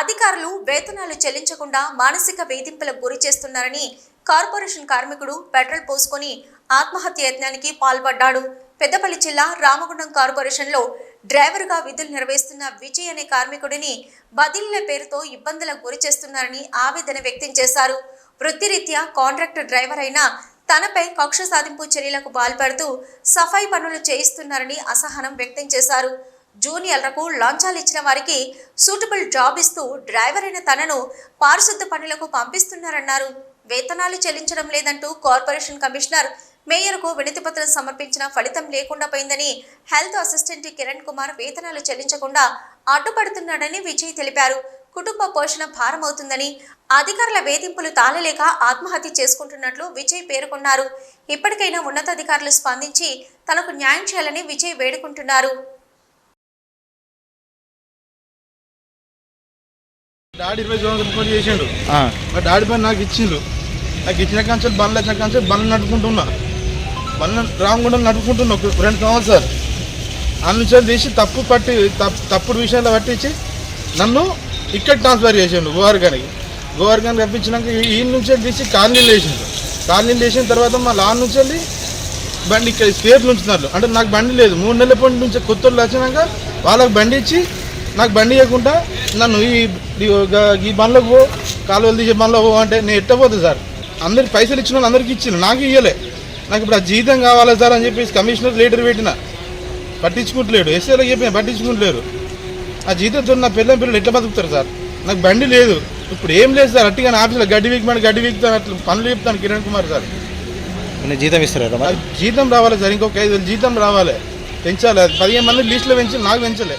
అధికారులు వేతనాలు చెల్లించకుండా మానసిక వేధింపులకు గురి చేస్తున్నారని కార్పొరేషన్ కార్మికుడు పెట్రోల్ పోసుకొని ఆత్మహత్య యత్నానికి పాల్పడ్డాడు. పెద్దపల్లి జిల్లా రామగుండం కార్పొరేషన్లో డ్రైవర్గా విధులు నిర్వహిస్తున్న విజయ్ అనే కార్మికుడిని బదిలీల పేరుతో ఇబ్బందులకు గురి చేస్తున్నారని ఆవేదన వ్యక్తం చేశారు. వృత్తిరీత్యా కాంట్రాక్టర్ డ్రైవర్ అయిన తనపై కక్ష సాధింపు చర్యలకు పాల్పడుతూ సఫాయి పనులు చేయిస్తున్నారని అసహనం వ్యక్తం చేశారు. జూనియర్లకు లంచాలు ఇచ్చిన వారికి సూటబుల్ జాబ్ ఇస్తూ డ్రైవర్ అయిన తనను పారిశుద్ధ పనులకు పంపిస్తున్నారన్నారు. వేతనాలు చెల్లించడం లేదంటూ కార్పొరేషన్ కమిషనర్ మేయర్కు వినతిపత్రం సమర్పించిన ఫలితం లేకుండా పోయిందని హెల్త్ అసిస్టెంట్ కిరణ్ కుమార్ వేతనాలు చెల్లించకుండా అడ్డుపడుతున్నాడని విజయ్ తెలిపారు. కుటుంబ పోషణ భారమవుతుందని అధికారుల వేధింపులు తాళలేక ఆత్మహత్య చేసుకుంటున్నట్లు విజయ్ పేర్కొన్నారు. ఇప్పటికైనా ఉన్నతాధికారులు స్పందించి తనకు న్యాయం చేయాలని విజయ్ వేడుకుంటున్నారు. డాడీ ఇరవై సంవత్సరాలు చేసిండు. మా డాడీ పని నాకు ఇచ్చిండు. నాకు ఇచ్చిన కాంచెలు బండ్లు వచ్చిన కాంచెలు బండ్లు నడుపుకుంటున్నా. బండ్లు రామగుండం నడుపుకుంటున్నా ఒక రెండు సంవత్సరాలు. అందులో తీసి తప్పు పట్టి తప్పు తప్పుడు విషయాలు పట్టించి నన్ను ఇక్కడ ట్రాన్స్ఫర్ చేసిండు గోవర్గానికి గోవర్గానికి రప్పించినాక ఈ- ఈ నుంచి తీసి కాలనీలు వేసిండు. కాలనీలు వేసిన తర్వాత మా లాన్ నుంచి వెళ్ళి బండి ఇక్కడ స్పేర్లు ఉంచుతున్నారు అంటే నాకు బండి లేదు. మూడు నెలల పాటు నుంచి కొత్త వచ్చినాక వాళ్ళకి బండి ఇచ్చి నాకు బండి ఇవ్వకుండా నన్ను ఈ ఈ బండ్లకు పో కాలువలు తీసే బండ్లో పో అంటే నేను ఎట్టపోతుంది సార్? అందరికి పైసలు ఇచ్చిన వాళ్ళు అందరికి ఇచ్చిన నాకు ఇవ్వలే నాకు ఇప్పుడు ఆ జీతం కావాలా సార్ అని చెప్పేసి కమిషనర్ లీటర్ పెట్టిన. పట్టించుకుంటలేడు. ఎస్ఏలకు చెప్పిన పట్టించుకుంటలేరు ఆ జీతంతో నా పిల్లల పిల్లలు ఎట్లా బతుకుతారు సార్? నాకు బండి లేదు. ఇప్పుడు ఏం లేదు సార్. అట్టిగా ఆఫీస్లో గడ్డి వీక్మని గడ్డి వీక్తాను అట్లా పనులు చెప్తాను కిరణ్ కుమార్ సార్. నీకు జీతం ఇస్తారు జీతం రావాలి సార్. ఇంకొక ఐదు వేలు జీతం రావాలి. పెంచాలి. పదిహేను మంది లిస్టులో పెంచి నాకు పెంచలే.